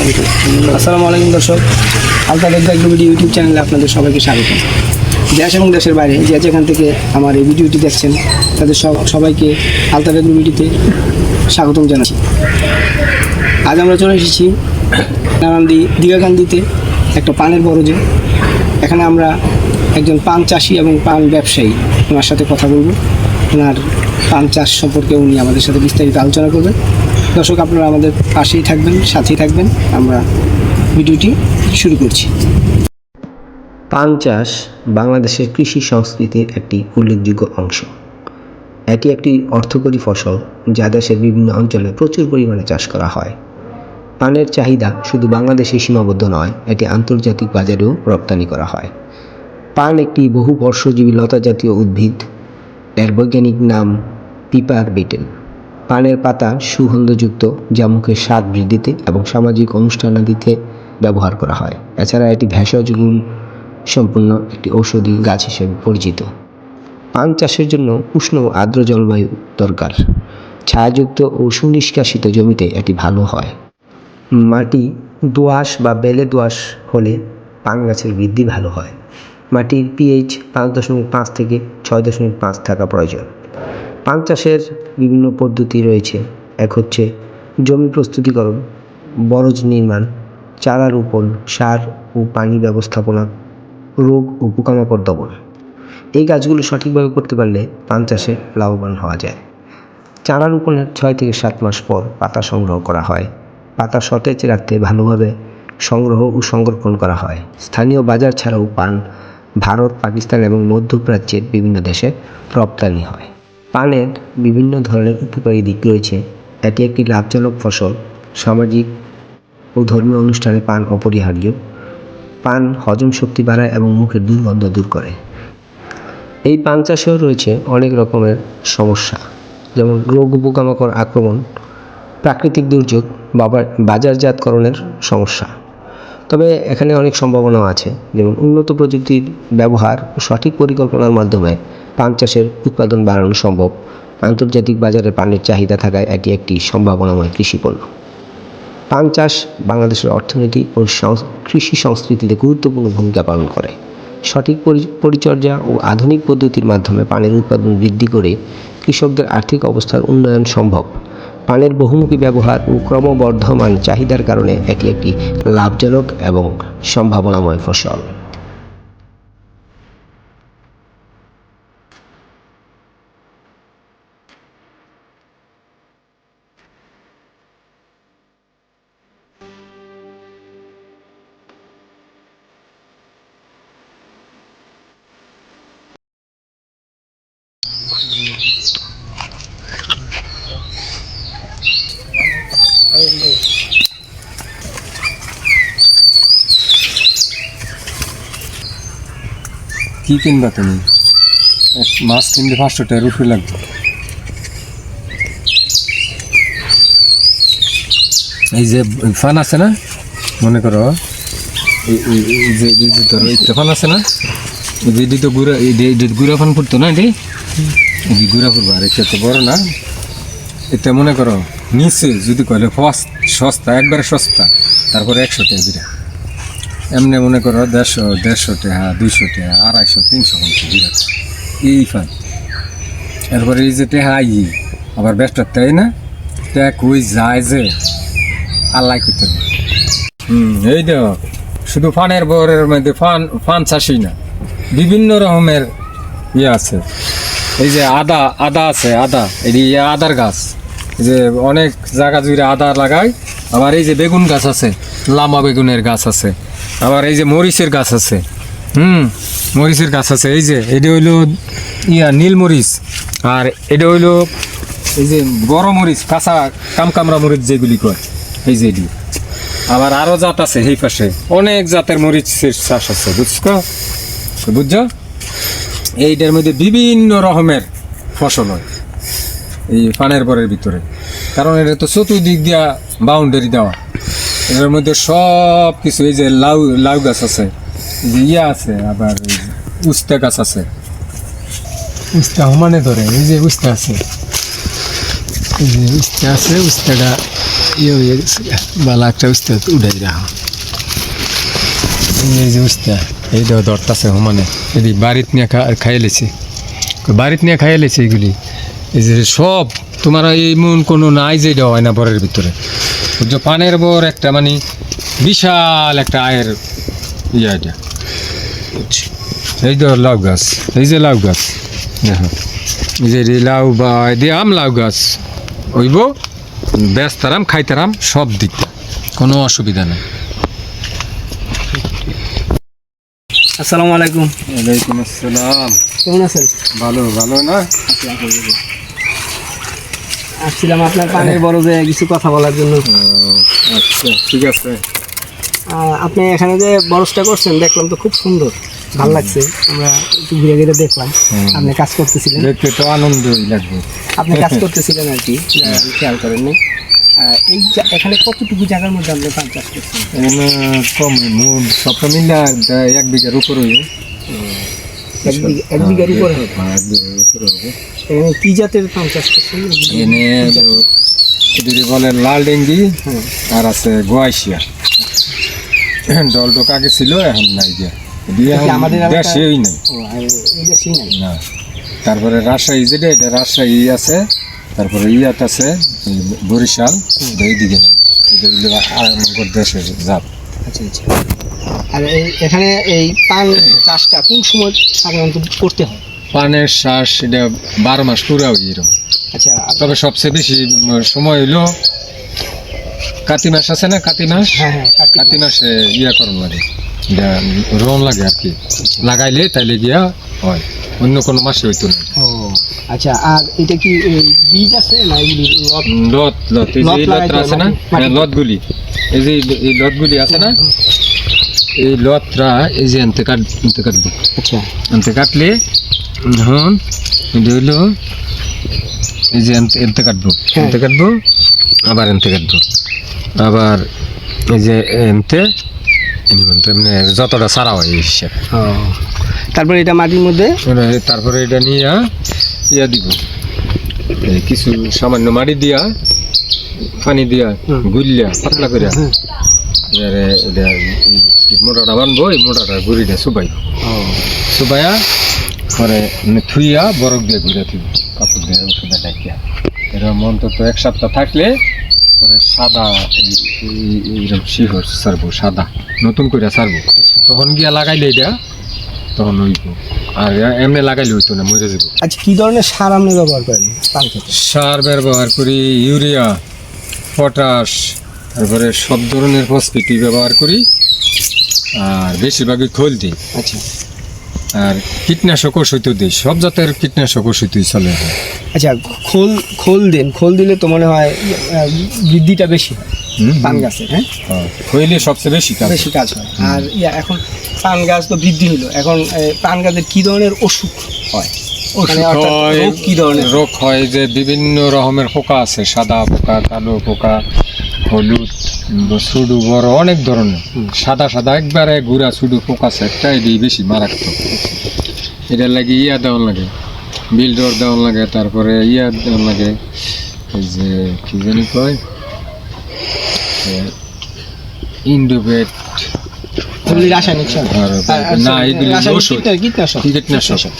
আসসালামু আলাইকুম দর্শক, আলতা আলতাফ এগ্রোভিডি ইউটিউব চ্যানেলে আপনাদের সবাইকে স্বাগত। দেশ এবং দেশের বাইরে যে যেখান থেকে আমার এই ভিডিওটি দেখছেন, তাদের সব সবাইকে আলতাফ এগ্রোভিডিতে স্বাগতম জানাচ্ছি। আজ আমরা চলে এসেছি নারায়ণদি দীঘাকান্দিতে একটা পানের বরজে। এখানে আমরা একজন পান চাষি এবং পান ব্যবসায়ী, ওনার সাথে কথা বলব। ওনার পান চাষ সম্পর্কে উনি আমাদের সাথে বিস্তারিত আলোচনা করবেন। দর্শক, আপনারা আমাদের পাশেই থাকবেন, সাথেই থাকবেন। আমরা ভিডিওটি শুরু করছি। পান চাষ বাংলাদেশের কৃষি সংস্কৃতির একটি উল্লেখযোগ্য অংশ। এটি একটি অর্থকরী ফসল যা দেশের বিভিন্ন অঞ্চলে প্রচুর পরিমাণে চাষ করা হয়। পানের চাহিদা শুধু বাংলাদেশে সীমাবদ্ধ নয়, এটি আন্তর্জাতিক বাজারেও রপ্তানি করা হয়। পান একটি বহু বর্ষজীবী লতা জাতীয় উদ্ভিদ। এর বৈজ্ঞানিক নাম পিপার বিটেল। পানের পাতা সুগন্ধযুক্ত, যা মুখের স্বাদ বৃদ্ধিতে এবং সামাজিক অনুষ্ঠানাদিতে ব্যবহার করা হয়। এছাড়া এটি ভেষজ গুণ সম্পূর্ণ একটি ঔষধি গাছ হিসেবে পরিচিত। পান চাষের জন্য উষ্ণ ও আর্দ্র জলবায়ু দরকার। ছায়াযুক্ত ও সুনিষ্কাশিত জমিতে এটি ভালো হয়। মাটি দোআঁশ বা বেলে দোআঁশ হলে পান গাছের বৃদ্ধি ভালো হয়। মাটির পিএইচ পাঁচ দশমিক পাঁচ থেকে ছয় দশমিক পাঁচ থাকা প্রয়োজন। পান চাষের বিভিন্ন পদ্ধতি রয়েছে। এক হচ্ছে জমি প্রস্তুতিকরণ, বরজ নির্মাণ চারা রোপণ সার ও পানি ব্যবস্থাপনা, রোগ ও পোকামাকড় দমন। এই কাজগুলো সঠিকভাবে করতে পারলে পান চাষে লাভবান হওয়া যায়। চারা রোপণের ছয় থেকে সাত মাস পর পাতা সংগ্রহ করা হয়। পাতা সতেজ রাখতে ভালোভাবে সংগ্রহ ও সংরক্ষণ করা হয়। স্থানীয় বাজার ছাড়াও পান ভারত, পাকিস্তান এবং মধ্যপ্রাচ্যের বিভিন্ন দেশে রপ্তানি হয়। পানের বিভিন্ন ধরনের উপকারী দিক রয়েছে। এটি একটি লাভজনক ফসল, সামাজিক ও ধর্মীয় অনুষ্ঠানে পান অপরিহার্য। পান হজম শক্তি বাড়ায় এবং মুখের দুর্গন্ধ দূর করে। এই পান চাষেও রয়েছে অনেক রকমের সমস্যা, যেমন রোগ, পোকামাকড় আক্রমণ, প্রাকৃতিক দুর্যোগ বাজারজাতকরণের সমস্যা। তবে এখানে অনেক সম্ভাবনাও আছে, যেমন উন্নত প্রযুক্তির ব্যবহার সঠিক পরিকল্পনার মাধ্যমে পান চাষের উৎপাদন বাড়ানো সম্ভব। আন্তর্জাতিক বাজারে পানের চাহিদা থাকায় এটি একটি সম্ভাবনাময় কৃষিপণ্য। পান চাষ বাংলাদেশের অর্থনীতি ও কৃষি সংস্কৃতিতে গুরুত্বপূর্ণ ভূমিকা পালন করে। সঠিক পরিচর্যা ও আধুনিক পদ্ধতির মাধ্যমে পানের উৎপাদন বৃদ্ধি করে কৃষকদের আর্থিক অবস্থার উন্নয়ন সম্ভব। পানের বহুমুখী ব্যবহার ও ক্রমবর্ধমান চাহিদার কারণে এটি একটি লাভজনক এবং সম্ভাবনাময় ফসল। কি কিনবা তুমি? মাছ কিনলে পাঁচশো টাকার উপরে লাগবে। এই যে ফান আছে না? মনে করো। এই- যে ধরো ফান আছে না? এই যে এটি তো গুড়া গুড়া ফান পড়তো না এটি? গুড়া পড়ব, আর এটা তো বড় না। এটা মনে করো, নিচে যদি ফার্স্ট সস্তা, একবারে সস্তা, তারপরে একশো টাকা দিরা এমনি মনে করো দেড়শো দেড়শো টাকা, দুইশো টাকা, আড়াইশো, তিনশো পঞ্চাশ বিরাট এই ফান এরপরে এই যে টেহা আই, আবার ব্যবসা তাই না? তে কই যায় যে, আল্লাহ করতে। হুম, এই তো শুধু ফানের বরের মধ্যে ফান ফান চাষই না, বিভিন্ন রকমের ইয়ে আছে। এই যে আদা আদা আছে, আদা ইয়ে আদার গাছ। যে অনেক জায়গা জুড়ে আদা লাগায় আবার এই যে বেগুন গাছ আছে, লামা বেগুনের গাছ আছে, আবার এই যে মরিচের গাছ আছে, হুম, মরিচের গাছ আছে, এই যে, এটা হইল ইয়া নীলমরিচ আর এটা হইল এই যে বড় মরিচ, কাঁচা কামকামরা মরিচ যেগুলি কয়, এই যে এটি। আবার আরও জাত আছে এই পাশে, অনেক জাতের মরিচের চাষ আছে, বুঝছ? বুঝছ? এইটার মধ্যে বিভিন্ন রকমের ফসল হয়। এই পানের পরের ভিতরে। কারণ এটা তো চতুর্দিক দিয়া বাউন্ডারি দেওয়া। এটার মধ্যে সব কিছু এই যে লাউ লাউ গাছ আছে যে ইয়া আছে, আবার এই উস্তা গাছ আছে। উস্তা সমানে ধরে, এই যে উস্তা আছে। এই যে উস্তা আছে, উস্তাটা ইয়ে হয়ে গেছে। বালা একটা উস্তে উঠাই রাখো। এই যে উস্তে এই দেখো দরটাছে সমানে এদি বাড়িত নিয়ে খাইয়ে লেছি। বাড়িত নিয়ে খাইয়ে লেছি এগুলি। এই যে সব তোমার এই মন কোনো নাই যে হয় না বরের ভিতরে। বুঝছ? পানের বর একটা মানে বিশাল একটা আয়ের ইয়ে এটা। এই তো লাউ গাছ এই যে লাউ গাছ দেখো। এই যে লাউ বা এই দিয়ে আম লাউ গাছ হইব ব্যস্তারাম খাইতারাম সব দিক কোনো অসুবিধা নেই। আসসালামু আলাইকুম। ওয়ালাইকুম আসসালাম। কেমন আছেন? ভালো ভালো না? আসছিলাম আপনার পানের যে কিছু কথা বলার জন্য। আচ্ছা ঠিক আছে। আপনি এখানে যে বরজটা করছেন দেখলাম তো খুব সুন্দর। ভালো লাগছে। আমরা একটু ঘুরে ঘুরে দেখলাম। আপনি কাজ করতেছিলেন। দেখতে তো আনন্দই লাগবে। আপনি কাজ করতেছিলেন আর কি। খেয়াল করেননি। এই এখানে কতটুকু জায়গার মধ্যে আপনি পান চাষ করছেন? কম সবটা মিলে এক বিঘার উপরে। হ্যাঁ, এক বিঘার উপরে এখানে কি জাতের পান চাষ করছেন? যদি বলে লাল ডেঙ্গি হ্যাঁ। আর আছে গোয়াইশিয়া। দলটো আগে ছিল এখন নাই আমাদের দেশেই না। তারপরে রাজশাহী যেটা এটা রাজশাহী আছে তারপরে ইয়াত আছে বরিশাল এইদিকে নাই। এটা দেশের জাত। আচ্ছা আচ্ছা। আর এই এখানে এই পান চাষটা কোন সময় সাধারণত করতে হয়? পানের শ্বাস এটা বারো মাস পুরো এরকম। আচ্ছা তবে সবচেয়ে বেশি সময় হইল কাতি মাস আছে না কাতি মাস? হ্যাঁ হ্যাঁ কাতি মাসে। ইয়া করুন লাগে রন লাগে আর কি। লাগাইলে তাইলে গিয়া হয়। অন্য কোনো মাসে হইতো না। ও আচ্ছা আর এটা কি বীজ আছে না লত লত এই যে লত আছে না? হ্যাঁ লতগুলি এই যে এই- লতগুলি আছে না? এই লতরা এই যে আনতে কাট আনতে কাটবো। আচ্ছা। আনতে কাটলে এখন এটা হইল এই যে আনতে আনতে কাটবো। হ্যাঁ। আনতে কাটবো আবার আনতে কাটবো। আবার এই যে এনতে মানে যতটা সারা হয় এই তারপরে এটা মাটির মধ্যে? মানে তারপরে এটা নিয়ে ইয়া দিব। কিছু সামান্য মাটি দিয়া পানি দিয়া। গুলিয়া পাতলা করে হুম। এবারে এটা মোটাটা বানবো এই মোটাটা গুড়িটা সুবাই ও। সুবাইয়া পরে থুইয়া বরফ দিয়ে ঘুরে থুই কাপড় দিয়ে ওষুধে ডাকিয়া এরকম অন্তত এক সপ্তাহ থাকলে সাদা এই- এই- এইরকম শিহর সারবো সাদা। নতুন করে সারবো। তখন গিয়া লাগাইলে এটা তখন হইব। আর এমনি লাগাইলে হইতো না মরে যাব আচ্ছা কি ধরনের সার আপনি ব্যবহার করেন? সার ব্যবহার করি ইউরিয়া পটাশ তারপরে সব ধরনের ফসফেটি ব্যবহার করি আর বেশিরভাগই খোল দিই। আচ্ছা। আর কীটনাশক ওষুধ দিই সব জাতের কীটনাশক ওষুধই চলে। আচ্ছা খোল খোল দেন খোল দিলে তো মনে হয় বৃদ্ধিটা বেশি হয় পান গাছে হ্যাঁ? হ্যাঁ, খইলে সবচেয়ে বেশি কাজ বেশি কাজ হয়। আর ইয়া এখন পান গাছ তো বৃদ্ধি হলো। এখন পান গাছের কি ধরনের অসুখ হয়? মানে রোগ কি ধরনের? রোগ হয় যে বিভিন্ন রকমের পোকা আছে সাদা পোকা কালো পোকা হলুদ সুডু বড় অনেক ধরনের। সাদা সাদা একবারে গুড়া সুডু আছে একটা এটি বেশি মারাত্মক। এটার লাগে ইয়া দেওয়ার লাগে বিল্ডর দেওয়ার লাগে তারপরে ইয়া দেওয়ার লাগে। এই যে কি জানি কয়? ইন্ডোভেট রাসায়নিক সার। না এগুলি কীটনাশক।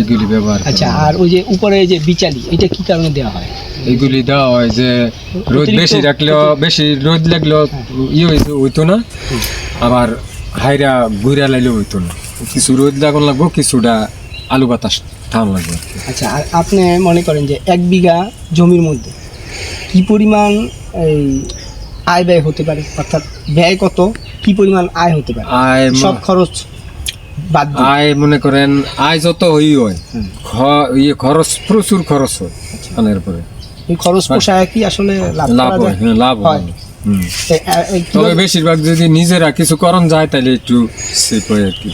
এগুলি ব্যবহার আচ্ছা আর ওই যে উপরে যে বিচালি এটা কি কারণে দেওয়া হয়? এগুলি দেওয়া হয় যে রোদ বেশি রাখলেও বেশি রোদ লাগলেও ইয়ে হইতো হইতো না। আবার হাইরা গুড়া লাইলেও হইতো না। কিছু রোদ লাগান লাগবো কিছুটা আলু বাতাস টান লাগবে। আচ্ছা আর আপনি মনে করেন যে এক বিঘা জমির মধ্যে কি পরিমাণ এই আয় ব্যয় হতে পারে? অর্থাৎ ব্যয় কত কি পরিমাণ আয় হতে পারে? আয় সব খরচ বাদ আয় মনে করেন আয় যত হই হয়। ইয়ে খরচ প্রচুর খরচ হয় ধানের পরে এই খরচ পোষায় কি আসলে লাভ লাভ হয় হ্যাঁ, তবে বেশিরভাগ যদি নিজেরা কিছু করণ যায় তাহলে একটু সেফ হয় আর কি।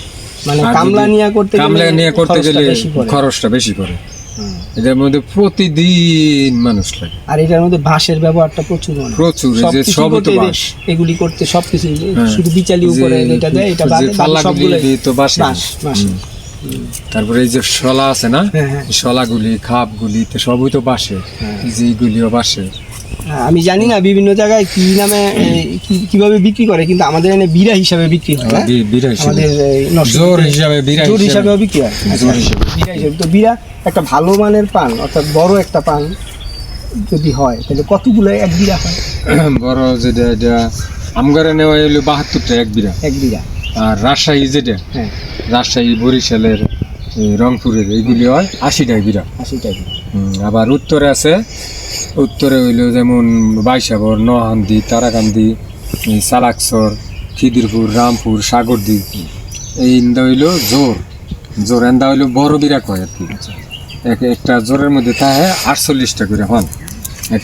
মানে কামলা নিয়ে করতে কামলা নিয়ে করতে খরচটা গেলে। খরচটা বেশি পড়ে। এটার মধ্যে প্রতিদিন মানুষ লাগে। আর এটার মধ্যে বাঁশের ব্যবহারটা প্রচুর প্রচুর যে সবই তো বাঁশ এগুলি করতে সবকিছু হ্যাঁ। শুধু বিচালি উপরে এটা দেয় এটা বাদে সবগুলো তো। বাঁশ বাঁশ। তারপরে এই যে শলা আছে না? হ্যাঁ, হ্যাঁ। শলাগুলি খাপগুলি তো সবই তো বাসে। হ্যাঁ। যে এইগুলিও বাসে। আমি জানি না বিভিন্ন জায়গায় কি নামে কীভাবে বিক্রি করে কিন্তু আমাদের এখানে বিরা হিসাবে বিক্রি হয় বিরা হিসেবে। জোর হিসাবে বিরা জোর হিসাবেও বিক্রি হয়। জোর হিসাবে। তো বিরা একটা ভালো মানের পান অর্থাৎ বড় একটা পান যদি হয় তাহলে কতগুলো এক বিরা হয়? বড় যেটা এটা আমগারে নেওয়া হলো বাহাত্তরটা এক বিরা। এক বিরা। আর রাজশাহী যেটা হ্যাঁ। রাজশাহী বরিশালের রংপুরের এইগুলি হয় আশিটা বিরা। আশি টাকা আবার উত্তরে আছে উত্তরে হইল যেমন বাইশাবর নহান্দি তারাকান্দি সালাকসর খিদিরপুর রামপুর সাগরদি। এই ইন্দা হইল জোর। জোর এন্দা হইল বড় বিরা কয় আর কি। এক একটা জোরের মধ্যে থাকে আটচল্লিশটা করে হন।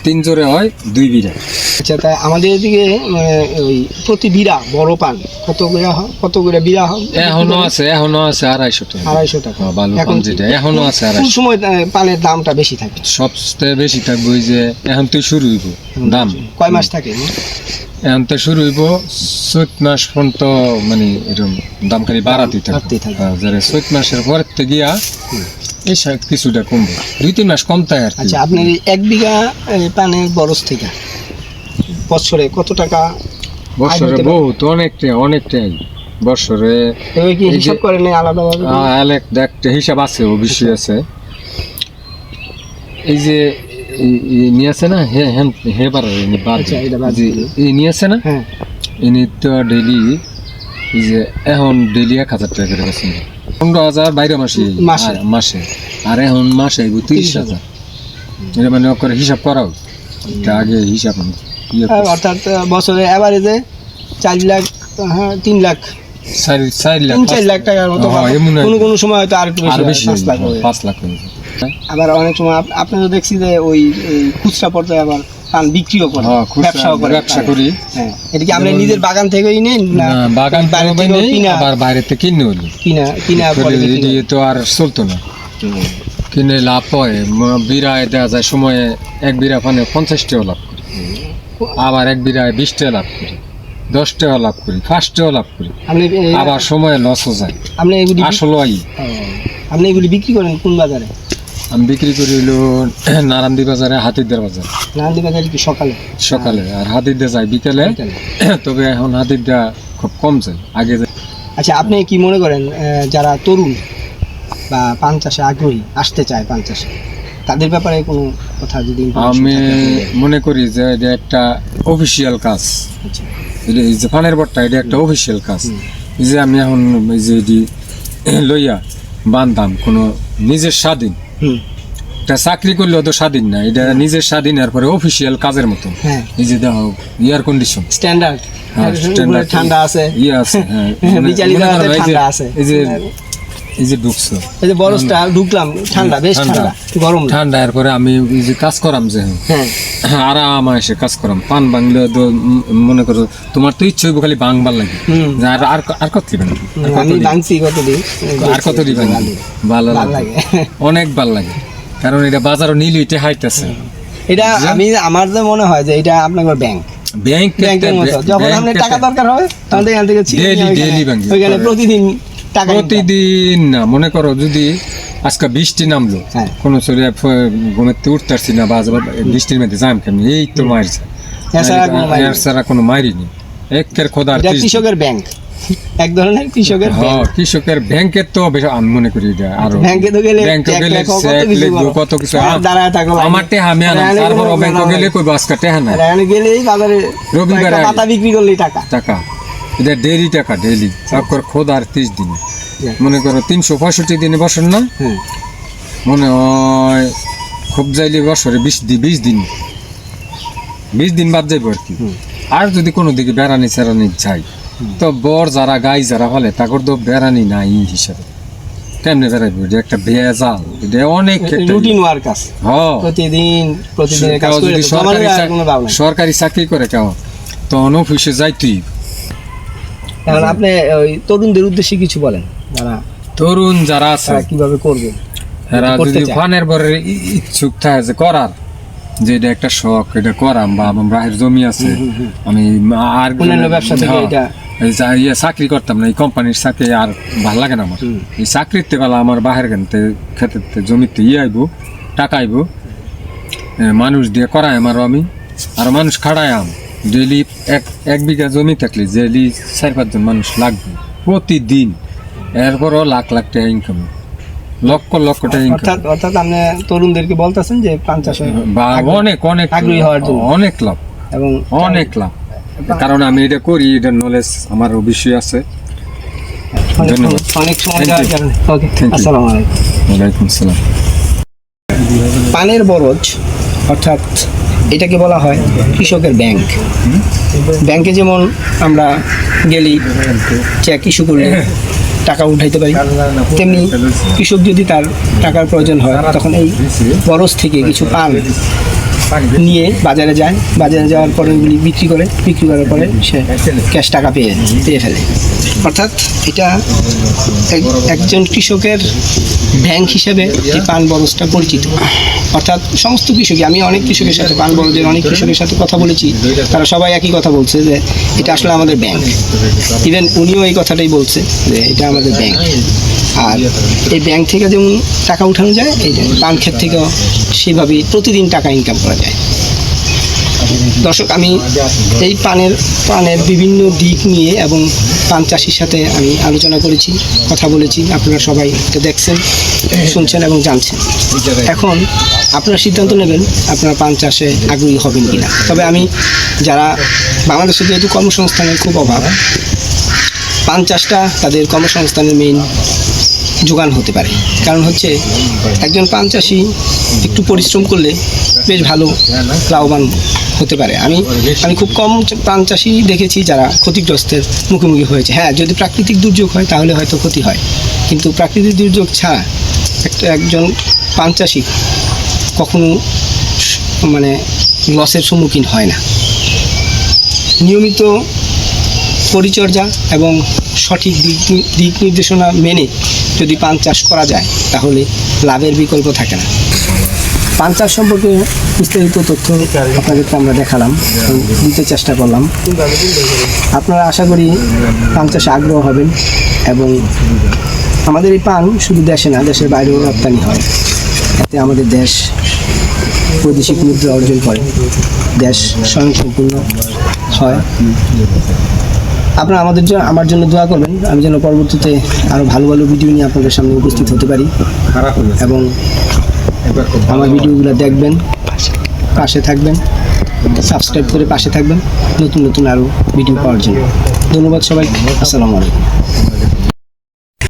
তিন জোরে হয় দুই বিঘা আচ্ছা তাই আমাদের এদিকে মানে ওই প্রতি বিড়া বড় পান কত বিড়া হয় কত বিড়া বিড়া হয়? এখনও আছে এখনও আছে আড়াইশো টাকা। আড়াইশো টাকা। হ্যাঁ, ভালো এখন যেটা এখনও আছে কোন সময় পালের পানের দামটা বেশি থাকে? সবচেয়ে বেশি থাকবে ওই যে এখন তুই শুরু হইব দাম। কয় মাস থাকে? এখন তো শুরু হইব চৈত মাস পর্যন্ত মানে এরকম দাম খালি বাড়াতেই থাকবে। হ্যাঁ, যারা চৈত মাসের পরের থেকে গিয়া এই সা- কিছুটা কমবে। দুই তিন মাস কম তাই আর আচ্ছা আপনার এক বিঘা পানের বরস থেকে বছরে কত টাকা বছরে হতে পারে। বহুত অনেকটাই অনেকটাই বছরে যে- হিসাব করে নেই আলাদাভাবে? হিসাব আছে অবশ্যই আছে। এই যে এই- এই নিয়ে আছে না হে হ্যাঁ হে বার বাদ আচ্ছা, নিয়ে না হ্যাঁ। ইনি তো ডেইলি যে এখন ডেইলি এক হাজার টাকা করে গেছে পনেরো হাজার বাইরে মাসে। মাসে। আর এখন মাসে তিরিশ হাজার। এটা মানে করে হিসাব করাও। আগে হিসাব ইয়ে হ্যাঁ। অর্থাৎ বছরে অ্যাভারেজে চার লাখ হ্যাঁ তিন লাখ। চার লাখ টাকার মতো হ্যাঁ, কোনো কোনো সময় হয়তো আর একটু বেশি পাঁচ লাখ পাঁচ। আবার অনেক সময় আপ- আপনারা দেখছি যে ওই খুচরা পর্যায়ে আবার পান বিক্রিও করে হ্যাঁ, ব্যবসাও করে ব্যবসা করি। হ্যাঁ এটা কি আমরা নিজের বাগান থেকেই নেন না বাগান বাইরে থেকে কিনা? আবার বাইরে থেকে কিনে হলো। কিনা কিনা পরে? তো আর চলতো না। কিনে লাভ হয় বিড়ায় দেওয়া যায় সময়ে এক বিড়া পানে পঞ্চাশ টাকা লাভ করি। আবার এক বিড়ায় বিশ টাকা লাভ করি দশ টাকা লাভ করি পাঁচ টাকা লাভ করি। আপনি আবার সময়ে লসও যায়। আপনি আসলে আপনি এগুলি বিক্রি করেন কোন বাজারে? আমি বিক্রি করি হইল নারান্দি বাজারে হাতিদের বাজার। নান্দি বাজারে কি সকালে? সকালে আর হাতিদে যাই বিকেলে? তবে এখন হাতিদা খুব কম যায় আগে যায়। আচ্ছা আপনি কি মনে করেন যারা তরুণ বা পান চাষে আগ্রহী আসতে চায় পান চাষে তাদের ব্যাপারে কোনো কথা যদি আমি মনে করি যে এটা একটা অফিসিয়াল কাজ। আচ্ছা। এটা এই যে পানের বটটা এটা একটা অফিসিয়াল কাজ। এই যে আমি এখন যে লইয়া বানতাম কোনো নিজের স্বাধীন। একটা চাকরি করলেও তো স্বাধীন না এটা নিজের স্বাধীন এরপরে অফিসিয়াল কাজের মতো। হ্যাঁ। এই যে দেখো এয়ার কন্ডিশন স্ট্যান্ডার্ড হ্যাঁ। ঠান্ডা আছে। ইয়ে আছে হ্যাঁ হ্যাঁ, এই যে-। এই যে ঢুকছো। এই যে বরসটা ঢুকলাম ঠান্ডা বেশ ঠান্ডা। ঠান্ডা গরম। ঠান্ডা এরপরে আমি যে কাজ করাম যে হ্যাঁ। আরাম এসে কাজ করাম। পান বাংলে মনে করো তোমার তো ইচ্ছে হইব খালি বাংবার লাগে। আর আর আর কত দিবেন? আর আমি দিবেন? ভাঙছি কতদিন আর কত দিবেন? ভালো লাগে। অনেক ভালো লাগে। কারণ এটা বাজারও নিলে এটা আছে। এটা আমি আমার যে মনে হয় যে এটা আপনার ব্যাংক ব্যাংক যখন আপনার টাকা দরকার হবে তখন এখান থেকে ব্যাংকে। প্রতিদিন টাকা প্রতিদিন না মনে করো যদি আজকে বৃষ্টি নামলো। কোনো ঘুমেতে উঠতে না বা বৃষ্টির মধ্যে যাম কেমনি এই তো মারছে। কোনো কোনো নেই। একের খোদার কৃষকের ব্যাংক এক ধরনের কৃষকের হ্যাঁ, কৃষকের ব্যাংকের তো বেশ- আমি মনে করি এটা আরও ব্যাংকে তো গেলে ব্যাংকে গেলে কত কিছু দাঁড়ায় থাকো আমার টেহা আর এখানে তারপর ব্যাংকে গেলে টেহা নাই। আর গেলেই বাজারে রবিবারে। পাতা বিক্রি করলেই টাকা। টাকা। এটা ডেইলি টাকা ডেইলি তারপর খোদার ত্রিশ দিন। Yeah. মনে করো তিনশো পঁয়ষট্টি দিনে বসেন না? মনে হয় খুব যাইলে বছরে বিশ দিন বিশ দিন। বিশ দিন বাদ যাইব আর কি। আর যদি কোনো দিকে বেড়ানি চেরানি যাই তো বর যারা গাই যারা হলে তাকর তো বেড়ানি নাই হিসাবে। কেমনে বেড়াইব? এটা একটা ভেজাল এটা অনেক রুটিন ওয়ার্ক আছে। হ্যাঁ প্রতিদিন করে আর নাই। সরকারি চাকরি করে কেউ? তখন অফিসে যাই তুই এখন আপনি ওই তরুণদের উদ্দেশ্যে কিছু বলেন। যারা তরুণ যারা আছে কীভাবে করবে? এরা যদি ফানের পরে ইচ্ছুক থাকে যে করার যে এটা একটা শখ এটা করাম বা আমার জমি আছে আমি আর ব্যবসা থেকে হ্যাঁ, এটা ইয়ে চাকরি করতাম না এই কোম্পানির চাকরি আর ভালো লাগে না আমার। এই চাকরিতে বেলা আমার বাহির গানতে খেতে জমিতে ইয়ে আইব টাকা আইব মানুষ দিয়ে করাই আমারও আমি আর মানুষ খাড়ায় আম। ডেলি এক এক বিঘা জমি থাকলে ডেলি চার পাঁচজন মানুষ লাগবে প্রতিদিন। এরপরও লাখ লাখ টাকা ইনকাম লক্ষ লক্ষ টাকা ইনকাম অর্থাৎ আপনি তরুণদেরকে বলতেছেন যে পান চাষে বা অনেক অনেক আগ্রহী হওয়ার জন্য। অনেক লাভ এবং অনেক লাভ। কারণ আমি এটা করি এটার নলেজ আমার অবশ্যই আছে। ধন্যবাদ। অনেক সময়. আসসালামু আলাইকুম। ওয়ালাইকুম আসসালাম। পানের বরজ অর্থাৎ এটাকে বলা হয় কৃষকের ব্যাংক। ব্যাংকে যেমন আমরা গেলি চেক ইস্যু করলে টাকা উঠাইতে পারি, তেমনি কৃষক যদি তার টাকার প্রয়োজন হয়, তখন এই বরস থেকে কিছু পান নিয়ে বাজারে যায়। বাজারে যাওয়ার পরে ওগুলি বিক্রি করে, বিক্রি করার পরে সে ক্যাশ টাকা পেয়ে পেয়ে ফেলে। অর্থাৎ এটা এক- একজন কৃষকের ব্যাংক হিসেবে এই পান বরসটা পরিচিত। অর্থাৎ সমস্ত কৃষকই, আমি অনেক কৃষকের সাথে পান বরজের অনেক কৃষকের সাথে কথা বলেছি, তারা সবাই একই কথা বলছে যে এটা আসলে আমাদের ব্যাংক ইভেন উনিও এই কথাটাই বলছে যে এটা আমাদের ব্যাংক আর এই ব্যাংক থেকে যেমন টাকা উঠানো যায়, এই পান ক্ষেত থেকেও সেভাবেই প্রতিদিন টাকা ইনকাম করা যায়। দর্শক, আমি এই পানের পানের বিভিন্ন দিক নিয়ে এবং পান চাষির সাথে আমি আলোচনা করেছি, কথা বলেছি, আপনারা সবাই এটা দেখছেন। শুনছেন এবং জানছেন। এখন আপনারা সিদ্ধান্ত নেবেন আপনারা পান চাষে আগ্রহী হবেন কিনা। তবে আমি যারা বাংলাদেশে যেহেতু কর্মসংস্থানের খুব অভাব, পান চাষটা তাদের কর্মসংস্থানের মেইন যোগান হতে পারে। কারণ হচ্ছে একজন পান চাষি একটু পরিশ্রম করলে বেশ ভালো লাভবান হতে পারে। আমি আমি খুব কম পান চাষি দেখেছি যারা ক্ষতিগ্রস্তের মুখোমুখি হয়েছে। হ্যাঁ যদি প্রাকৃতিক দুর্যোগ হয় তাহলে হয়তো ক্ষতি হয়। কিন্তু প্রাকৃতিক দুর্যোগ ছাড়া একটা একজন পান কখনো মানে লসের সম্মুখীন হয় না। নিয়মিত পরিচর্যা এবং সঠিক দিক দিক নির্দেশনা মেনে যদি পান চাষ করা যায়, তাহলে লাভের বিকল্প থাকে না। পান চাষ সম্পর্কে বিস্তারিত তথ্য আপনাদেরকে আমরা দেখালাম দিতে চেষ্টা করলাম। আপনারা আশা করি পান চাষে আগ্রহ হবেন এবং আমাদের এই পান শুধু দেশে না, দেশের বাইরেও রপ্তানি হয়। এতে আমাদের দেশ বৈদেশিক মুদ্রা অর্জন করে। দেশ স্বয়ংসম্পূর্ণ হয়। আপনারা আমাদের জন্য আমার জন্য দোয়া করবেন। আমি যেন পরবর্তীতে আরও ভালো ভালো ভিডিও নিয়ে আপনাদের সামনে উপস্থিত হতে পারি। এবং আমার ভিডিওগুলো দেখবেন, পাশে থাকবেন, সাবস্ক্রাইব করে পাশে থাকবেন। নতুন নতুন আরও ভিডিও পাওয়ার জন্য। ধন্যবাদ সবাই আসসালামু আলাইকুম।